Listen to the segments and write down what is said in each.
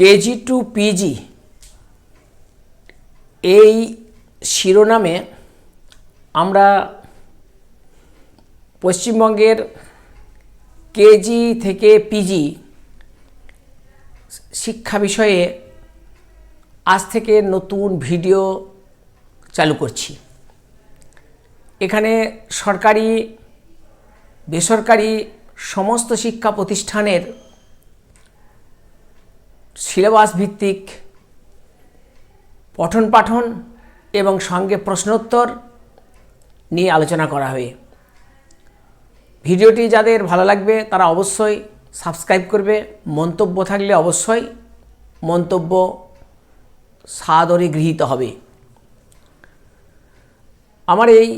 KG two PG এই শিরোনামে আমরা পশ্চিমবঙ্গের কেজি থেকে পিজি শিক্ষা বিষয়ে আজ থেকে নতুন ভিডিও চালু করছি। এখানে সরকারি, বেসরকারি সমস্ত শিক্ষা প্রতিষ্ঠানের সিলেবাস ভিত্তিক পঠন পাঠন এবং সঙ্গে প্রশ্নোত্তর নিয়ে আলোচনা করা হবে। ভিডিওটি যাদের ভালো লাগবে তারা অবশ্যই সাবস্ক্রাইব করবে। মন্তব্য থাকলে অবশ্যই মন্তব্য সাদরে গৃহীত হবে। আমার এই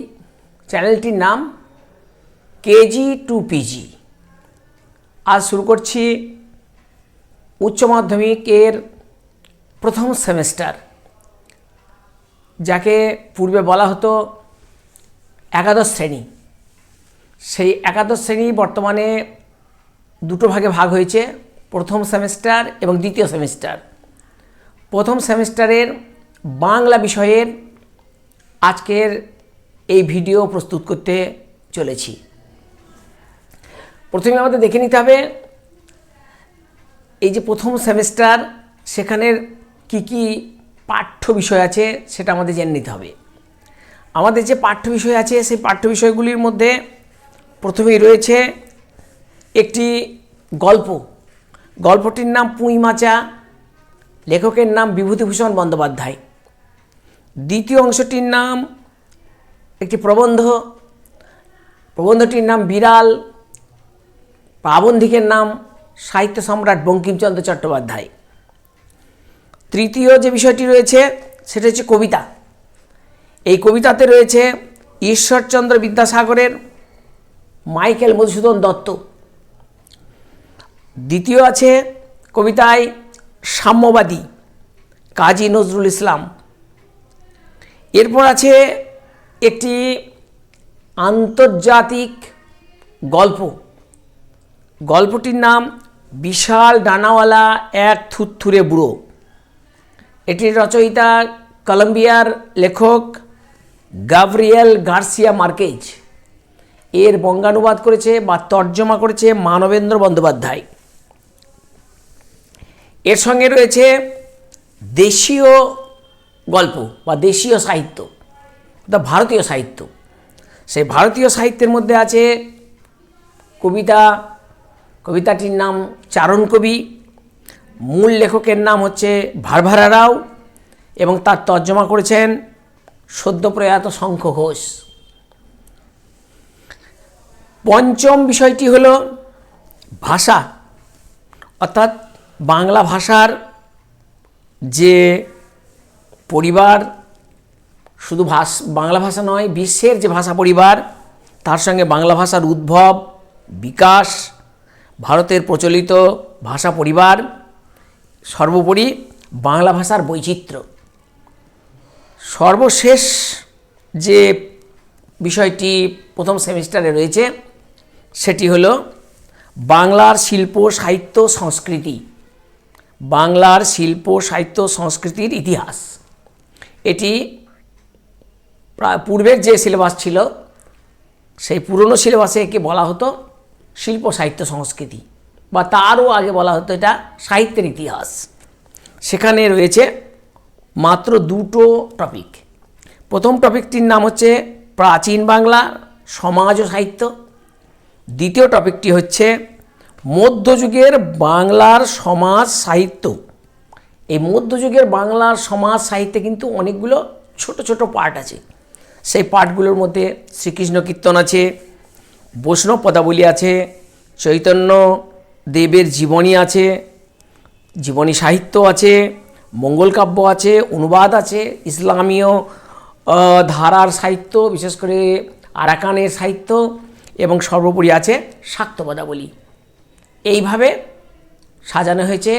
চ্যানেলটির নাম কেজি টু পিজি। আজ শুরু করছি উচ্চ মাধ্যমিকের প্রথম সেমেস্টার, যাকে পূর্বে বলা হতো একাদশ শ্রেণি। সেই একাদশ শ্রেণি বর্তমানে দুটো ভাগে ভাগ হয়েছে, প্রথম সেমেস্টার এবং দ্বিতীয় সেমেস্টার। প্রথম সেমেস্টারের বাংলা বিষয়ের আজকের এই ভিডিও প্রস্তুত করতে চলেছি। প্রথমে আমাদের দেখে নিতে হবে এই যে প্রথম সেমেস্টার, সেখানের কি কি পাঠ্য বিষয় আছে সেটা আমাদের জেনে নিতে হবে। আমাদের যে পাঠ্য বিষয় আছে, সেই পাঠ্য বিষয়গুলির মধ্যে প্রথমেই রয়েছে একটি গল্প। গল্পটির নাম পুঁই মাচা, লেখকের নাম বিভূতিভূষণ বন্দ্যোপাধ্যায়। দ্বিতীয় অংশটির নাম একটি প্রবন্ধ, প্রবন্ধটির নাম বিড়াল, প্রাবন্ধিকের নাম সাহিত্য সম্রাট বঙ্কিমচন্দ্র চট্টোপাধ্যায়। তৃতীয় যে বিষয়টি রয়েছে, সেটা হচ্ছে কবিতা। এই কবিতাতে রয়েছে ঈশ্বরচন্দ্র বিদ্যাসাগরের মাইকেল মধুসূদন দত্ত। দ্বিতীয় আছে কবিতায় সাম্যবাদী কাজী নজরুল ইসলাম। এরপর আছে একটি আন্তর্জাতিক গল্প। গল্পটির নাম বিশাল ডানাওয়ালা এক থুতথুরে বুড়ো। এটির রচয়িতা কলম্বিয়ার লেখক গাব্রিয়েল গার্সিয়া মার্কেজ। এর বঙ্গানুবাদ করেছে বা তর্জমা করেছে মানবেন্দ্র বন্দ্যোপাধ্যায়। এর সঙ্গে রয়েছে দেশীয় গল্প বা দেশীয় সাহিত্য অর্থাৎ ভারতীয় সাহিত্য। সেই ভারতীয় সাহিত্যের মধ্যে আছে কবিতা কবিতাটির নাম চারণ কবি। মূল লেখকের নাম হচ্ছে ভারভারা রাও এবং তার তর্জমা করেছেন সদ্যপ্রয়াত শঙ্খ ঘোষ। পঞ্চম বিষয়টি হল ভাষা, অর্থাৎ বাংলা ভাষার যে পরিবার, শুধু ভাষ, বাংলা ভাষা নয়, বিশ্বের যে ভাষা পরিবার, তার সঙ্গে বাংলা ভাষার উদ্ভব, বিকাশ ভারতের প্রচলিত ভাষা পরিবার, সর্বোপরি বাংলা ভাষার বৈচিত্র্য। সর্বশেষ যে বিষয়টি প্রথম সেমিস্টারে রয়েছে, সেটি হলো বাংলার শিল্প, সাহিত্য, সংস্কৃতি। বাংলার শিল্প, সাহিত্য, সংস্কৃতির ইতিহাস। এটি প্রায় পূর্বের যে সিলেবাস ছিল, সেই পুরনো সিলেবাসে একে বলা হতো শিল্প, সাহিত্য, সংস্কৃতি বা তারও আগে বলা হতো এটা সাহিত্যের ইতিহাস। সেখানে রয়েছে মাত্র দুটো টপিক প্রথম টপিকটির নাম হচ্ছে প্রাচীন বাংলা, সমাজ ও সাহিত্য। দ্বিতীয় টপিকটি হচ্ছে মধ্যযুগের বাংলার সমাজ সাহিত্য। এই মধ্যযুগের বাংলার সমাজ সাহিত্যে কিন্তু অনেকগুলো ছোট ছোট পার্ট আছে। সেই পার্টগুলোর মধ্যে শ্রীকৃষ্ণ কীর্তন আছে বৈষ্ণব পদাবলী আছে, চৈতন্য দেবের জীবনী আছে, জীবনী সাহিত্য আছে, মঙ্গল কাব্য আছে, অনুবাদ আছে, ইসলামীয় ধারার সাহিত্য, বিশেষ করে আরাকানের সাহিত্য এবং সর্বোপরি আছে শাক্ত পদাবলী। এইভাবে সাজানো হয়েছে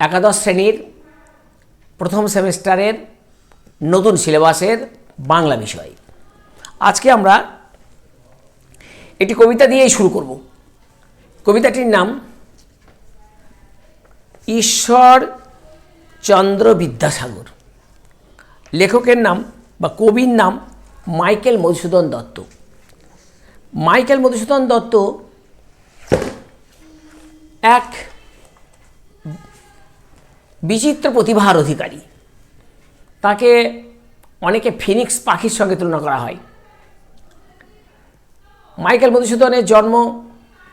একাদশ শ্রেণির প্রথম সেমিস্টারের নতুন সিলেবাসের বাংলা বিষয়। আজকে আমরা একটি কবিতা দিয়েই শুরু করব। কবিতাটির নাম, ঈশ্বর চন্দ্র বিদ্যাসাগর। লেখকের নাম বা কবির নাম মাইকেল মধুসূদন দত্ত। মাইকেল মধুসূদন দত্ত এক বিচিত্র প্রতিভার অধিকারী। তাকে অনেকে ফিনিক্স পাখির সঙ্গে তুলনা করা হয়। মাইকেল মধুসূদনের জন্ম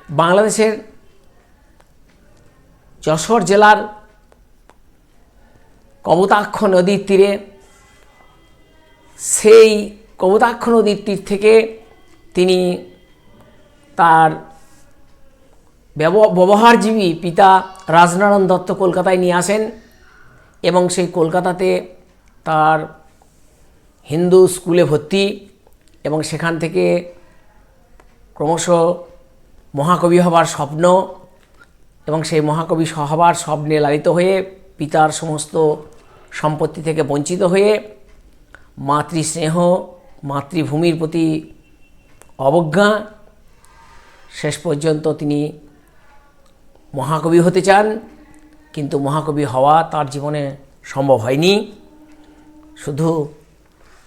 বাংলাদেশের যশোর জেলার কবতাক্ষ নদীর তীরে। সেই কবতাক্ষ নদীর তীর থেকে তিনি তার ব্যবহারজীবী পিতা রাজনারায়ণ দত্ত কলকাতায় নিয়ে আসেন এবং সেই কলকাতাতে তার হিন্দু স্কুলে ভর্তি এবং সেখান থেকে ক্রমশ মহাকবি হবার স্বপ্ন এবং সেই মহাকবি হবার স্বপ্নে লালিত হয়ে পিতার সমস্ত সম্পত্তি থেকে বঞ্চিত হয়ে মাতৃস্নেহ, মাতৃভূমির প্রতি অবজ্ঞা, শেষ পর্যন্ত তিনি মহাকবি হতে চান। কিন্তু মহাকবি হওয়া তার জীবনে সম্ভব হয়নি। শুধু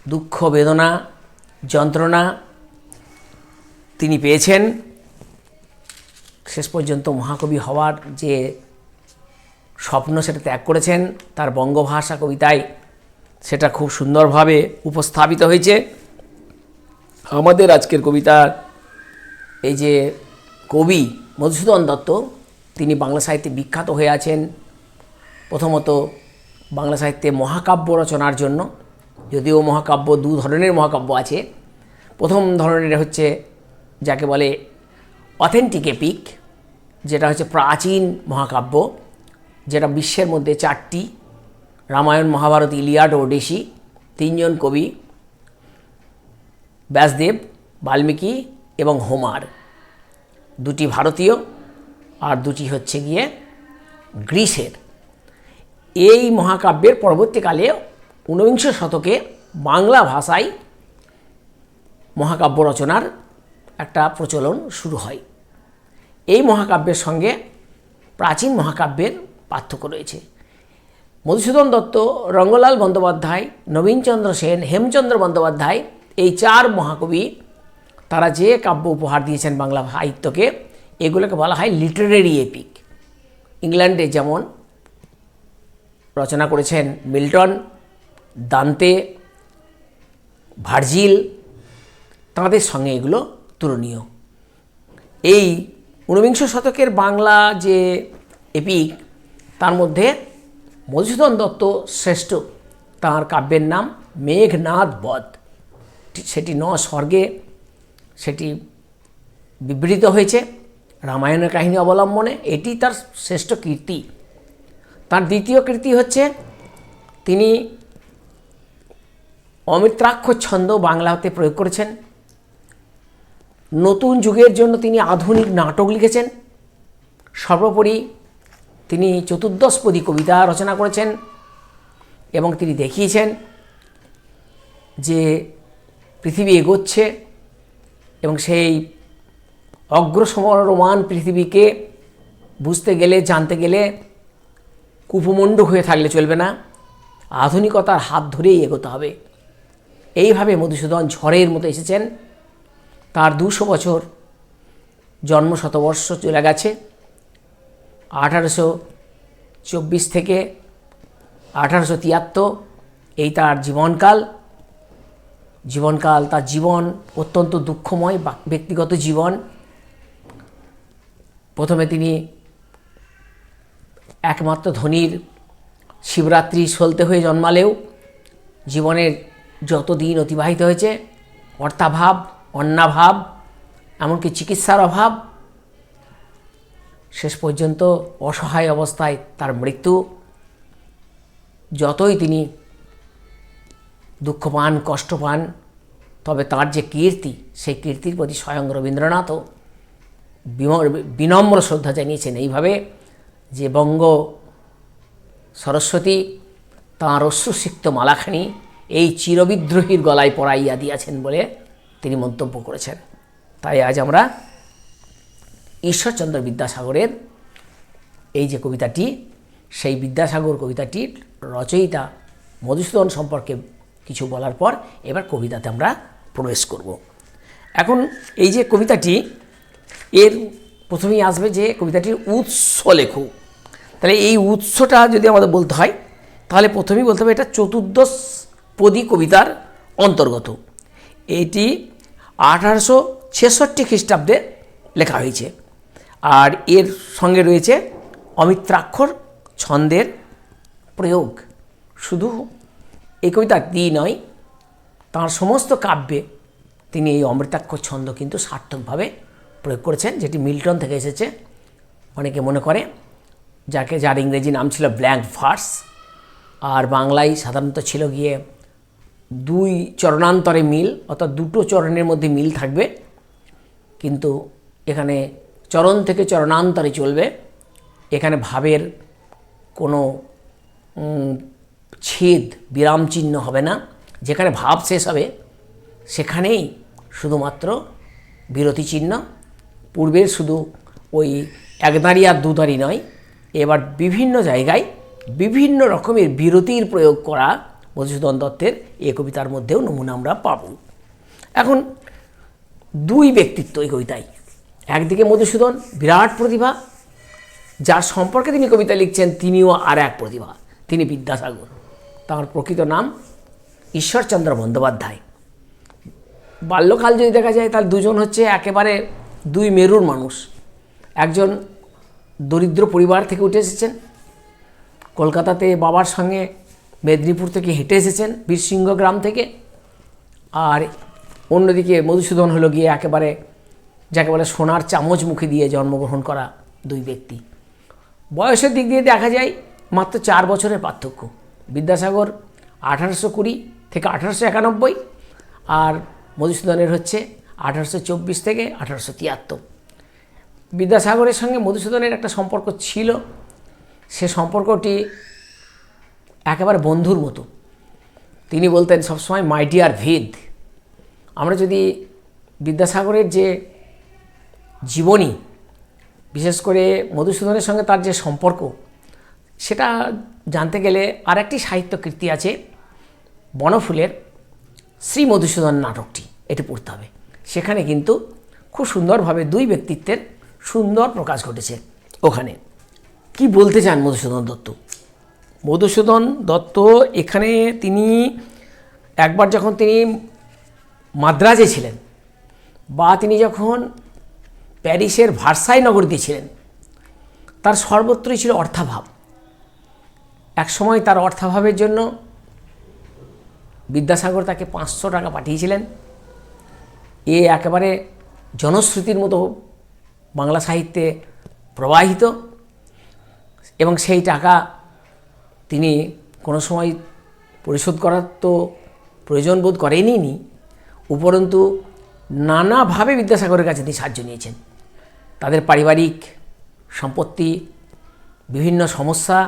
দুঃখ বেদনা, যন্ত্রণা তিনি পেয়েছেন। শেষ পর্যন্ত মহাকবি হওয়ার যে স্বপ্ন সেটা ত্যাগ করেছেন, তার বঙ্গভাষা কবিতায় সেটা খুব সুন্দরভাবে উপস্থাপিত হয়েছে। আমাদের আজকের কবিতার এই যে কবি মধুসূদন দত্ত, তিনি বাংলা সাহিত্যে বিখ্যাত হয়ে আছেন, প্রথমত বাংলা সাহিত্যে মহাকাব্য রচনার জন্য, যদিও মহাকাব্য দু ধরনের মহাকাব্য আছে। প্রথম ধরনের হচ্ছে যাকে বলে অথেন্টিক এপিক যেটা হচ্ছে প্রাচীন মহাকাব্য, যেটা বিশ্বের মধ্যে চারটি, রামায়ণ, মহাভারত, ইলিয়াড, ওডিসি, তিনজন কবি, ব্যাসদেব, বাল্মীকি এবং হোমার। দুটি ভারতীয় আর দুটি হচ্ছে গিয়ে গ্রিসের। এই মহাকাব্যের পরবর্তীকালে ঊনবিংশ শতকে বাংলা ভাষায় মহাকাব্য রচনার একটা প্রচলন শুরু হয়। এই মহাকাব্যের সঙ্গে প্রাচীন মহাকাব্যের পার্থক্য রয়েছে। মধুসূদন দত্ত, রঙ্গলাল বন্দ্যোপাধ্যায়, নবীনচন্দ্র সেন, হেমচন্দ্র বন্দ্যোপাধ্যায় এই চার মহাকবি তারা যে কাব্য উপহার দিয়েছেন বাংলা সাহিত্যকে, এগুলোকে বলা হয় লিটারেরি এপিক। ইংল্যান্ডে যেমন রচনা করেছেন মিল্টন, দান্তে, ভার্জিল, তাঁদের সঙ্গে এগুলো তুলনীয়। এই ঊনবিংশ শতকের বাংলা যে এপিক, তার মধ্যে মধুসূদন দত্ত শ্রেষ্ঠ। তাঁর কাব্যের নাম মেঘনাদ বধ। সেটি ন স্বর্গে সেটি বিবৃত হয়েছে রামায়ণের কাহিনী অবলম্বনে। এটি তার শ্রেষ্ঠ কীর্তি। তার দ্বিতীয় কীর্তি হচ্ছে তিনি অমিত্রাক্ষর ছন্দ বাংলাতে প্রয়োগ করেছেন। নতুন যুগের জন্য তিনি আধুনিক নাটক লিখেছেন। সর্বোপরি তিনি চতুর্দশপদী কবিতা রচনা করেছেন এবং তিনি দেখিয়েছেন যে পৃথিবী এগোচ্ছে এবং সেই অগ্রসমরমান পৃথিবীকে বুঝতে গেলে, জানতে গেলে কুপমণ্ড হয়ে থাকলে চলবে না। আধুনিকতার হাত ধরেই এগোতে হবে। এইভাবে মধুসূদন ঝড়ের মতো এসেছেন। তার দুশো বছর জন্ম শতবর্ষ চলে গেছে? আঠারোশো চব্বিশ থেকে আঠারোশো তিয়াত্তর। এই তার জীবনকাল। জীবনকাল তার জীবন অত্যন্ত দুঃখময় ব্যক্তিগত জীবন। প্রথমে তিনি একমাত্র ধনীর শিবরাত্রি সলতে হয়ে জন্মালেও জীবনের যত দিন অতিবাহিত হয়েছে, অর্থাভাব অন্নাভাব, এমনকি চিকিৎসার অভাব, শেষ পর্যন্ত অসহায় অবস্থায় তার মৃত্যু, যতই তিনি দুঃখ পান, কষ্ট পান, তবে তার যে কীর্তি, সেই কীর্তির প্রতি স্বয়ং রবীন্দ্রনাথও বিনম্র শ্রদ্ধা জানিয়েছেন এইভাবে যে বঙ্গ সরস্বতী, তাঁর অশ্রুসিক্ত মালাখানি এই চিরবিদ্রোহীর গলায় পরাইয়া দিয়াছেন বলে তিনি মন্তব্য করেছেন। তাই আজ আমরা ঈশ্বরচন্দ্র বিদ্যাসাগরের এই যে কবিতাটি, সেই বিদ্যাসাগর কবিতাটির রচয়িতা মধুসূদন সম্পর্কে কিছু বলার পর এবার কবিতাতে আমরা প্রবেশ করব। এখন এই যে কবিতাটি, এর প্রথমেই আসবে যে কবিতাটির উৎস লেখো। তাহলে এই উৎসটা যদি আমাদের বলতে হয়, তাহলে প্রথমেই বলতে হবে এটা চতুর্দশ পদী কবিতার অন্তর্গত। এটি আঠারোশো ছেষট্টি খ্রিস্টাব্দে লেখা হয়েছে। আর এর সঙ্গে রয়েছে অমিত্রাক্ষর ছন্দের প্রয়োগ। শুধু এই কবিতা দিয়ে নয়, তাঁর সমস্ত কাব্যে তিনি এই অমৃতাক্ষর ছন্দ কিন্তু সার্থকভাবে প্রয়োগ করেছেন, যেটি মিল্টন থেকে এসেছে। অনেকে মনে করে যাকে, যার ইংরেজি নাম ছিল ব্ল্যাঙ্ক ভার্স, আর বাংলায় সাধারণত ছিল গিয়ে দুই চরণান্তরে মিল, অর্থাৎ দুটো চরণের মধ্যে মিল থাকবে। কিন্তু এখানে চরণ থেকে চরণান্তরে চলবে। এখানে ভাবের কোনো ছেদ, বিরাম চিহ্ন হবে না। যেখানে ভাব শেষ হবে, সেখানেই শুধুমাত্র বিরতি চিহ্ন। পূর্বের শুধু ওই একদাঁড়ি আর দুদাঁড়ি নয়, এবার বিভিন্ন জায়গায় বিভিন্ন রকমের বিরতির প্রয়োগ করা মধুসূদন দত্তের এই কবিতার মধ্যেও নমুনা আমরা পাব। এখন দুই ব্যক্তিত্ব এই কবিতায়। একদিকে মধুসূদন, বিরাট প্রতিভা, যার সম্পর্কে তিনি কবিতা লিখছেন, তিনিও আর এক প্রতিভা, তিনি বিদ্যাসাগর। তার প্রকৃত নাম ঈশ্বরচন্দ্র বন্দ্যোপাধ্যায়। বাল্যকাল যদি দেখা যায় তাহলে দুজন হচ্ছে একেবারে দুই মেরুর মানুষ। একজন দরিদ্র পরিবার থেকে উঠে এসেছেন। কলকাতাতে বাবার সঙ্গে মেদিনীপুর থেকে হেঁটে এসেছেন বীরসিংহ গ্রাম থেকে। আর অন্যদিকে মধুসূদন হলো গিয়ে একেবারে, যাকে বলে সোনার চামচ মুখে দিয়ে জন্মগ্রহণ করা দুই ব্যক্তি। বয়সের দিক দিয়ে দেখা যায়, মাত্র চার বছরের পার্থক্য। বিদ্যাসাগর আঠারোশো কুড়ি থেকে আঠারোশো একানব্বই আর মধুসূদনের হচ্ছে আঠারোশো চব্বিশ থেকে আঠারোশো তিয়াত্তর। বিদ্যাসাগরের সঙ্গে মধুসূদনের একটা সম্পর্ক ছিল। সে সম্পর্কটি একেবারে বন্ধুর মতো। তিনি বলতেন, সবসময় মাই ডিয়ার ভেদ। আমরা যদি বিদ্যাসাগরের যে জীবনী, বিশেষ করে মধুসূদনের সঙ্গে তার যে সম্পর্ক, সেটা জানতে গেলে আর একটি সাহিত্য কীর্তি আছে, বনফুলের শ্রী মধুসূদন নাটকটি, এটি পড়তে হবে। সেখানে কিন্তু খুব সুন্দরভাবে দুই ব্যক্তিত্বের সুন্দর প্রকাশ ঘটেছে ওখানে। কি বলতে চান মধুসূদন দত্ত? মধুসূদন দত্ত এখানে তিনি একবার যখন তিনি মাদ্রাজে ছিলেন বা তিনি যখন প্যারিসের ভার্সাই নগরীতে ছিলেন, তার সর্বত্রই ছিল অর্থাভাব। একসময় তার অর্থাভাবের জন্য বিদ্যাসাগর তাকে পাঁচশো টাকা পাঠিয়েছিলেন। এ একেবারে জনশ্রুতির মতো বাংলা সাহিত্যে প্রবাহিত এবং সেই টাকা তিনি কোনো সময় পরিশোধ করার তো প্রয়োজন বোধ করেনি নি, উপরন্তু নানাভাবে বিদ্যাসাগরের কাছে তিনি সাহায্য নিয়েছেন। তাদের পারিবারিক সম্পত্তি, বিভিন্ন সমস্যা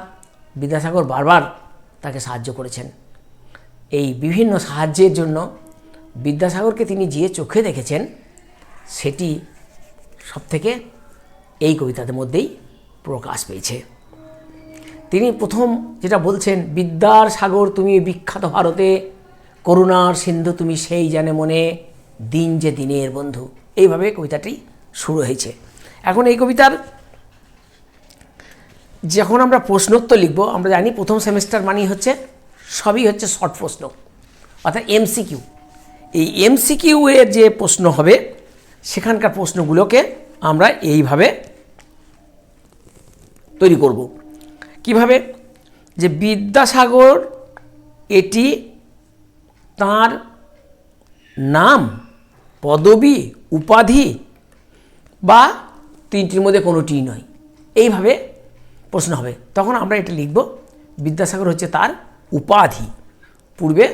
বিদ্যাসাগর বারবার তাকে সাহায্য করেছেন। এই বিভিন্ন সাহায্যের জন্য বিদ্যাসাগরকে তিনি যে চোখে দেখেছেন, সেটি সবথেকে এই কবিতাদের মধ্যেই প্রকাশ পেয়েছে। তিনি প্রথম যেটা বলছেন, বিদ্যার সাগর তুমি বিখ্যাত ভারতে, করুণার সিন্ধু তুমি সেই জানে মনে, দিন যে দিনের বন্ধু। এইভাবে কবিতাটি শুরু হয়েছে। এখন এই কবিতার যখন আমরা প্রশ্নোত্তর লিখব, আমরা জানি প্রথম সেমিস্টার মানেই হচ্ছে, সবই হচ্ছে শর্ট প্রশ্ন, অর্থাৎ এমসিকিউ এই এমসিকিউ এর যে প্রশ্ন হবে, সেখানকার প্রশ্নগুলোকে আমরা এইভাবে তৈরি করব। কীভাবে? যে বিদ্যাসাগর এটি তার নাম, পদবি, উপাধি বা তিনটির মধ্যে কোনোটি নয়। এইভাবে প্রশ্ন হবে। তখন আমরা এটা লিখব, বিদ্যাসাগর হচ্ছে তার উপাধি। পূর্বে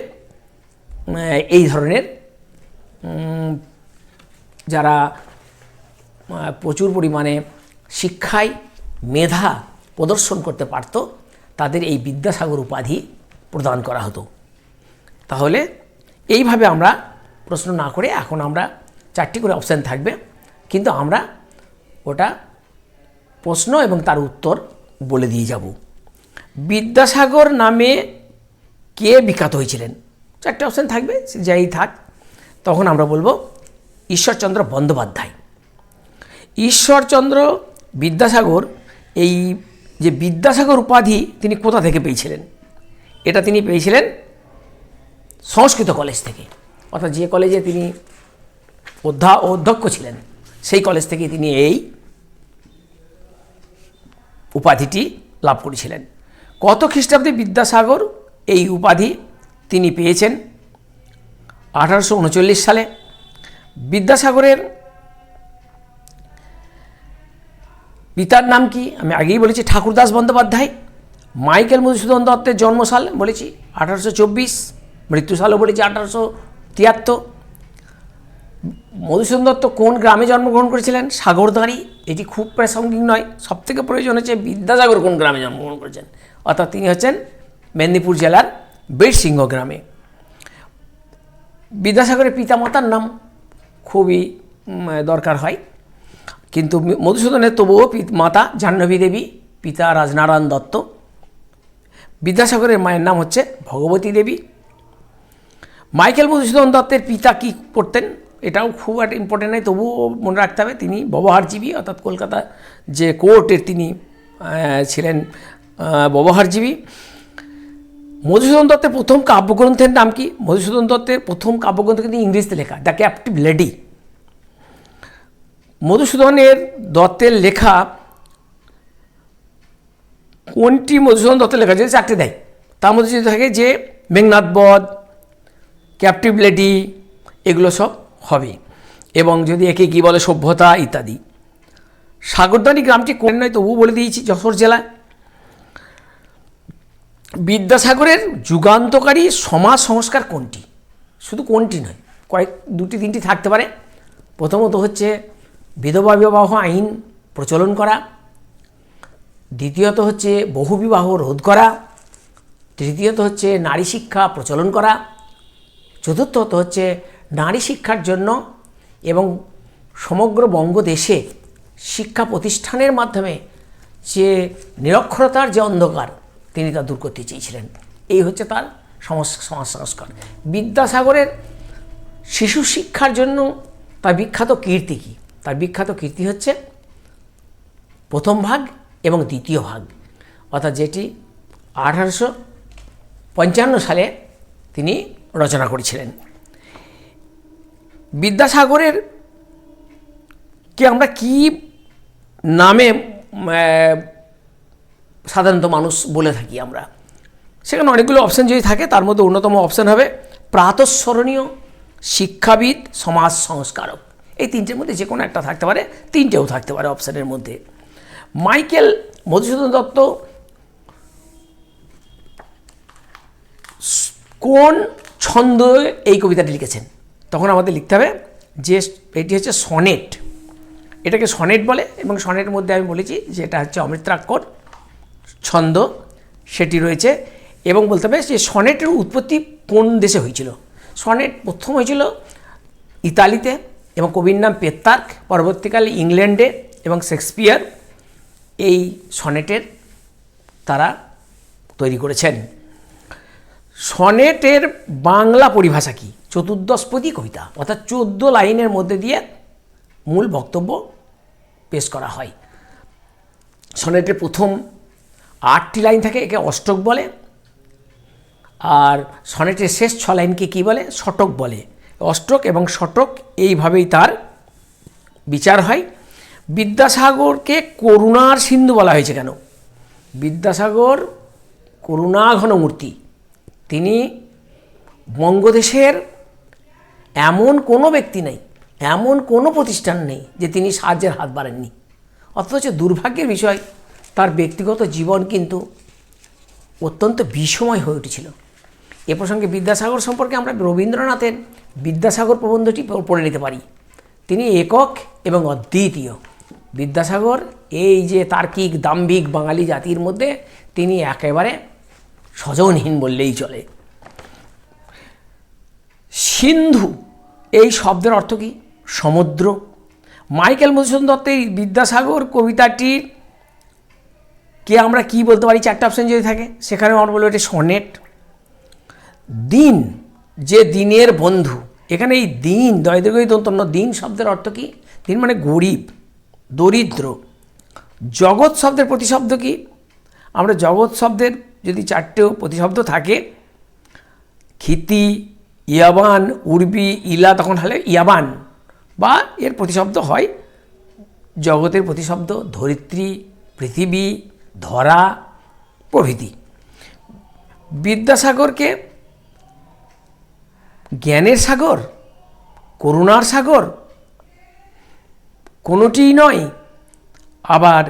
এই ধরনের যারা প্রচুর পরিমাণে শিক্ষায় মেধা প্রদর্শন করতে পারত, তাদের এই বিদ্যাসাগর উপাধি প্রদান করা হতো। তাহলে এইভাবে আমরা প্রশ্ন না করে এখন আমরা চারটি করে অপশান থাকবে, কিন্তু আমরা ওটা প্রশ্ন এবং তার উত্তর বলে দিয়ে যাব। বিদ্যাসাগর নামে কে বিখ্যাত হয়েছিলেন? চারটে অপশান থাকবে যাই থাক, তখন আমরা বলব ঈশ্বরচন্দ্র বন্দ্যোপাধ্যায়। ঈশ্বরচন্দ্র বিদ্যাসাগর এই যে বিদ্যাসাগর উপাধি তিনি কোথা থেকে পেয়েছিলেন? এটা তিনি পেয়েছিলেন সংস্কৃত কলেজ থেকে। অর্থাৎ যে কলেজে তিনি অধ্যা ও অধ্যক্ষ ছিলেন, সেই কলেজ থেকে তিনি এই উপাধিটি লাভ করেছিলেন। কত খ্রিস্টাব্দে বিদ্যাসাগর এই উপাধি তিনি পেয়েছেন? আঠারোশো উনচল্লিশ সালে। বিদ্যাসাগরের পিতার নাম কি? আমি আগেই বলেছি, ঠাকুরদাস বন্দ্যোপাধ্যায়। মাইকেল মধুসূদন দত্তের জন্মসাল বলেছি, আঠারোশো চব্বিশ। মৃত্যুসালও বলেছি, আঠারোশো তিয়াত্তর। মধুসূদন দত্ত কোন গ্রামে জন্মগ্রহণ করেছিলেন? সাগরদাঁড়ি। এটি খুব প্রাসঙ্গিক নয়, সবথেকে প্রয়োজন হচ্ছে বিদ্যাসাগর কোন গ্রামে জন্মগ্রহণ করেছেন। অর্থাৎ তিনি হচ্ছেন মেদিনীপুর জেলার বীরসিংহ গ্রামে। বিদ্যাসাগরের পিতামাতার নাম খুবই দরকার হয়। কিন্তু মধুসূদনের তবুও মাতা জাহ্নবী দেবী, পিতা রাজনারায়ণ দত্ত। বিদ্যাসাগরের মায়ের নাম হচ্ছে ভগবতী দেবী। মাইকেল মধুসূদন দত্তের পিতা কি করতেন এটাও খুব একটা ইম্পর্টেন্ট নয়, তবুও মনে রাখতে হবে, তিনি ব্যবহারজীবী, অর্থাৎ কলকাতা যে কোর্টের তিনি ছিলেন ব্যবহারজীবী। মধুসূদন দত্তের প্রথম কাব্যগ্রন্থের নাম কি? মধুসূদন দত্তের প্রথম কাব্যগ্রন্থ কিন্তু ইংরেজিতে লেখা, দ্য ক্যাপটিভ লেডি। মধুসূদনের দত্তের লেখা কোনটি মধুসূদন দত্তের লেখা? যদি চারটে দেয়। তার মধ্যে যদি থাকে যে মেঘনাথ বধ ক্যাপটিভ লেডি এগুলো সব হবে। এবং যদি একে কী বলে সভ্যতা ইত্যাদি। সাগরদানি গ্রামটি কোন নয় তবু বলে দিয়েছি যশোর জেলায়। বিদ্যাসাগরের যুগান্তকারী সমাজ সংস্কার কোনটি? শুধু কোনটি নয়, কয়েক দুটি, তিনটি থাকতে পারে। প্রথমত হচ্ছে বিধবা বিবাহ আইন প্রচলন করা। দ্বিতীয়ত হচ্ছে বহুবিবাহ রোধ করা। তৃতীয়ত হচ্ছে নারী শিক্ষা প্রচলন করা। চতুর্থত হচ্ছে নারী শিক্ষার জন্য এবং সমগ্র বঙ্গদেশে শিক্ষা প্রতিষ্ঠানের মাধ্যমে যে নিরক্ষরতার যে অন্ধকার তিনি তা দূর করতে চেয়েছিলেন। এই হচ্ছে তার সমাজ সমাজ সংস্কার। বিদ্যাসাগরের শিশু শিক্ষার জন্য তার বিখ্যাত কীর্তি কী? তার বিখ্যাত কীর্তি হচ্ছে প্রথম ভাগ এবং দ্বিতীয় ভাগ। অর্থাৎ যেটি আঠারোশো পঞ্চান্ন সালে তিনি রচনা করেছিলেন। বিদ্যাসাগরের কে আমরা কি নামে সাধারণত মানুষ বলে থাকি আমরা? সেখানে অনেকগুলো অপশান যদি থাকে, তার মধ্যে অন্যতম অপশান হবে প্রাতঃস্মরণীয় শিক্ষাবিদ সমাজ সংস্কারক। এই তিনটের মধ্যে যে কোনো একটা থাকতে পারে, তিনটেও থাকতে পারে অপশানের মধ্যে। মাইকেল মধুসূদন দত্ত কোন ছন্দ এই কবিতাটি লিখেছেন? তখন আমাদের লিখতে হবে যে এটি হচ্ছে সনেট। এটাকে সনেট বলে এবং সনেটের মধ্যে আমি বলেছি যে এটা হচ্ছে অমৃতাক্ষর ছন্দ, সেটি রয়েছে এবং বলতে হবে যে সনেটের উৎপত্তি কোন দেশে হয়েছিল? সনেট প্রথম হয়েছিল ইতালিতে এবং কবির নাম পেত্তার্ক পরবর্তীকালে ইংল্যান্ডে এবং শেক্সপিয়ার এই সনেটের তারা তৈরি করেছেন। সনেটের বাংলা পরিভাষা কি? চতুর্দশপদী কবিতা, অর্থাৎ চোদ্দ লাইনের মধ্যে দিয়ে মূল বক্তব্য পেশ করা হয়। সনেটের প্রথম আটটি লাইন থাকে, একে অষ্টক বলে। আর সনেটের শেষ ছ লাইনকে কী বলে? শটক বলে। অষ্টক এবং শটক এইভাবেই তার বিচার হয়। বিদ্যাসাগরকে করুণার সিন্ধু বলা হয়েছে কেন? বিদ্যাসাগর করুণা ঘনমূর্তি তিনি বঙ্গদেশের এমন কোনো ব্যক্তি নেই, এমন কোনো প্রতিষ্ঠান নেই যে তিনি সাহায্যের হাত বাড়েননি। অথচ দুর্ভাগ্যের বিষয়, তার ব্যক্তিগত জীবন কিন্তু অত্যন্ত বিষময় হয়ে উঠেছিল। এ প্রসঙ্গে বিদ্যাসাগর সম্পর্কে আমরা রবীন্দ্রনাথের বিদ্যাসাগর প্রবন্ধটি পড়ে নিতে পারি। তিনি একক এবং অদ্বিতীয়। বিদ্যাসাগর, এই যে তার্কিক, দাম্ভিক বাঙালি জাতির মধ্যে তিনি একেবারে স্বজনহীন বললেই চলে। সিন্ধু, এই শব্দের অর্থ কী? সমুদ্র। মাইকেল মধুসূদন দত্তের বিদ্যাসাগর কবিতাটির কে আমরা কি বলতে পারি? চারটা অপশন যদি থাকে সেখানে আমরা বলব এটা সনেট। দিন, যে দিনের বন্ধু। এখানে এই দিন দরিদ্রগী দন্তন্য দিন শব্দের অর্থ কি? দিন মানে গরিব, দরিদ্র। জগৎ শব্দের প্রতিশব্দ কি? আমরা জগৎ শব্দের যদি চারটেও প্রতিশব্দ থাকে, ক্ষিতি, ইয়াবান, উর্বি, ইলা, তখন হলে ইয়াবান। বা এর প্রতিশব্দ হয় জগতের প্রতিশব্দ, ধরিত্রী, পৃথিবী, ধরা, প্রভৃতি। বিদ্যাসাগরকে জ্ঞানের সাগর, করুণার সাগর, কোনোটিই নয়। আবার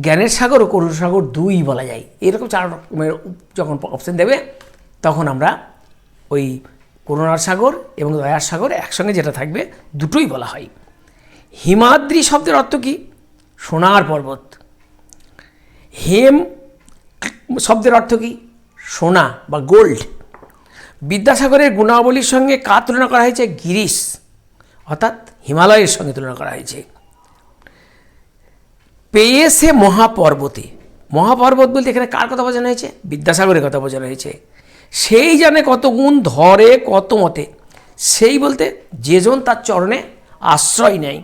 জ্ঞানের সাগর ও করুণার সাগর দুই বলা যায়। এরকম চার রকমের যখন অপশন দেবে, তখন আমরা ওই করুণার সাগর এবং দয়ার সাগর একসঙ্গে যেটা থাকবে, দুটোই বলা হয়। হিমাদ্রি শব্দের অর্থ কি? সোনার পর্বত। হেম শব্দের অর্থ কি? সোনা বা গোল্ড। বিদ্যাসাগরের গুণাবলীর সঙ্গে কার তুলনা করা হয়েছে? গিরিশ। অর্থাৎ হিমালয়ের সঙ্গে তুলনা করা হয়েছে। পেয়েছে মহাপর্বতে। মহাপর্বত বলতে এখানে কার কথা বোঝানো হয়েছে? বিদ্যাসাগরের কথা বোঝানো হয়েছে। সেই জানে কত গুণ ধরে, কত মতে। সেই বলতে যেজন তার চরণে আশ্রয় নেয়,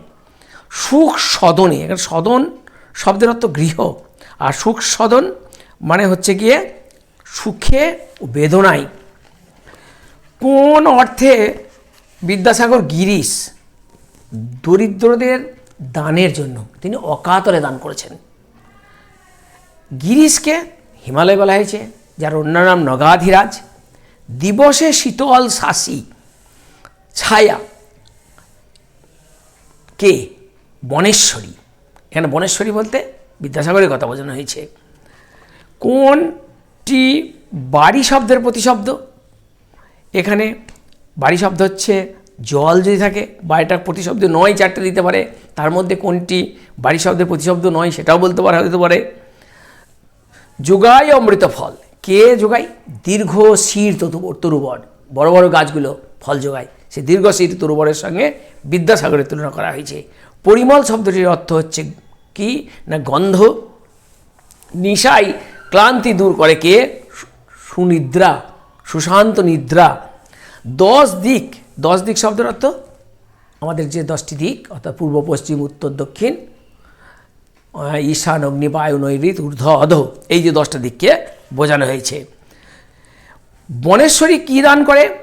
সুখ সদনে। এখানে সদন শব্দের অর্থ গৃহ। আর সুখ সদন মানে হচ্ছে গিয়ে সুখে বেদনায়। কোন অর্থে বিদ্যাসাগর গিরিশ দরিদ্রদের দানের জন্য তিনি অকাতরে দান করেছেন? গিরিশকে হিমালয় বলা হয়েছে, যার অন্য নাম নগাধিরাজ। দিবসে শীতল শাসী, ছায়া, কে? বনেশ্বরী। এখানে বনেশ্বরী বলতে বিদ্যাসাগরের কথা বোঝানো হয়েছে। কোনটি বাড়ি শব্দের প্রতিশব্দ? এখানে বাড়ি শব্দ হচ্ছে, জল যদি থাকে, বাড়িটার প্রতিশব্দ নয়, চারটে দিতে পারে। তার মধ্যে কোনটি বাড়ি শব্দের প্রতিশব্দ নয়, সেটাও বলতে পারা হতে পারে। যোগায় অমৃত ফল। কে যোগায়? দীর্ঘ শির তরু- তরুবর। বড় বড় গাছগুলো ফল যোগায়। সে দীর্ঘ শির তরুবরের সঙ্গে বিদ্যাসাগরের তুলনা করা হয়েছে। পরিমল শব্দটির অর্থ হচ্ছে কি না গন্ধ? নিশাই ক্লান্তি দূর করে কে? সুনিদ্রা। সুশান্ত নিদ্রা। দশ দিক। দশ দিক শব্দের অর্থ? আমাদের যে দশটি দিক, অর্থাৎ পূর্ব, পশ্চিম, উত্তর, দক্ষিণ ঈশান অগ্নি বায়ু নৈরিত ঊর্ধ্ব, অধ। এই যে দশটা দিককে বোঝানো হয়েছে। বনেশ্বরী কী দান করে?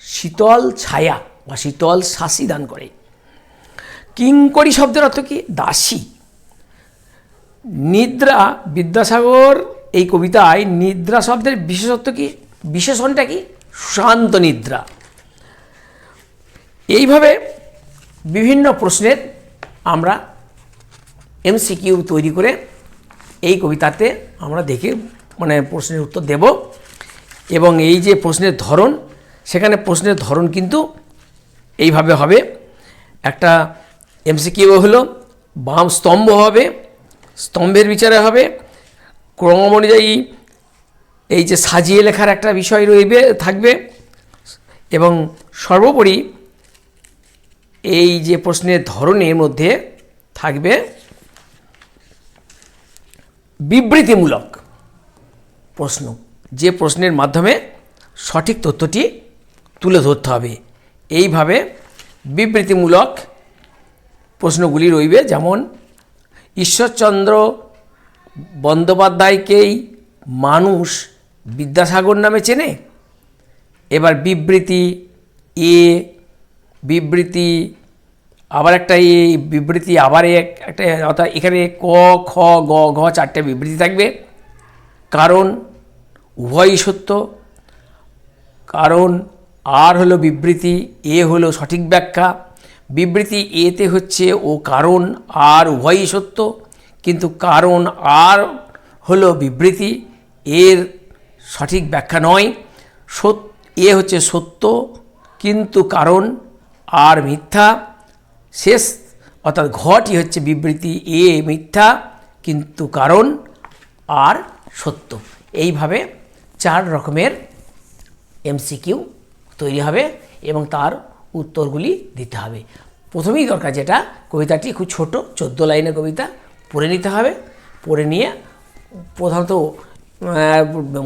শীতল ছায়া বা শীতল শাসি দান করে। কিঙ্করি শব্দের অর্থ কি? দাসী। নিদ্রা, বিদ্যাসাগর এই কবিতায় নিদ্রা শব্দের বিশেষত্ব কি? বিশেষণটা কি? শান্ত নিদ্রা। এইভাবে বিভিন্ন প্রশ্নের আমরা এমসিকিউ তৈরি করে এই কবিতাতে আমরা দেখে মানে প্রশ্নের উত্তর দেব। এবং এই যে প্রশ্নের ধরন, সেখানে প্রশ্নের ধরন কিন্তু এইভাবে হবে। একটা এমসিকিউ হলো, বাম স্তম্ভ হবে, স্তম্ভের বিচারে হবে, ক্রম অনুযায়ী এই যে সাজিয়ে লেখার একটা বিষয় রইবে, থাকবে। এবং সর্বোপরি এই যে প্রশ্নের ধরনের মধ্যে থাকবে বিবৃতিমূলক প্রশ্ন। যে প্রশ্নের মাধ্যমে সঠিক তথ্যটি তুলে ধরতে হবে। এইভাবে বিবৃতিমূলক প্রশ্নগুলি রইবে, যেমন, ঈশ্বরচন্দ্র বন্দ্যোপাধ্যায়কেই মানুষ বিদ্যাসাগর নামে চেনে? এবার বিবৃতি এ, বিবৃতি, আবার একটা এ, বিবৃতি, আবার এক একটা, অর্থাৎ এখানে ক, খ, গ, ঘ চারটে বিবৃতি থাকবে। কারণ উভয়ই সত্য। কারণ আর হলো বিবৃতি, এ হলো সঠিক ব্যাখ্যা। বিবৃতি এতে হচ্ছে ও কারণ আর উভয়ই সত্য। কিন্তু কারণ আর হলো বিবৃতি। এর সঠিক ব্যাখ্যা নয়। সত এ হচ্ছে সত্য, কিন্তু কারণ আর মিথ্যা। শেষ অর্থাৎ ঘটি হচ্ছে বিবৃতি এ, মিথ্যা, কিন্তু কারণ আর সত্য। এইভাবে চার রকমের এমসিকিউ তৈরি হবে এবং তার উত্তরগুলি দিতে হবে। প্রথমেই দরকার যেটা, কবিতাটি খুব ছোট, চোদ্দ লাইনের কবিতা পড়ে নিতে হবে। পড়ে নিয়ে প্রধানত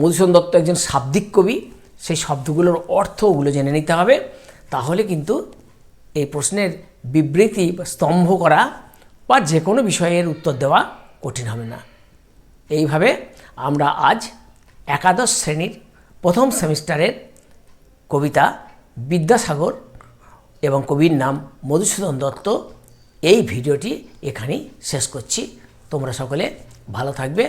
মধুসূদন দত্ত একজন শাব্দিক কবি। সেই শব্দগুলোর অর্থ ওগুলো জেনে নিতে হবে। তাহলে কিন্তু এই প্রশ্নের বিবৃতি বা স্তম্ভ করা বা যে কোনো বিষয়ের উত্তর দেওয়া কঠিন হবে না। এইভাবে আমরা আজ একাদশ শ্রেণির প্রথম সেমিস্টারের কবিতা বিদ্যাসাগর এবং কবির নাম মধুসূদন দত্ত এই ভিডিওটি এখানেই শেষ করছি। তোমরা সকলে ভালো থাকবে।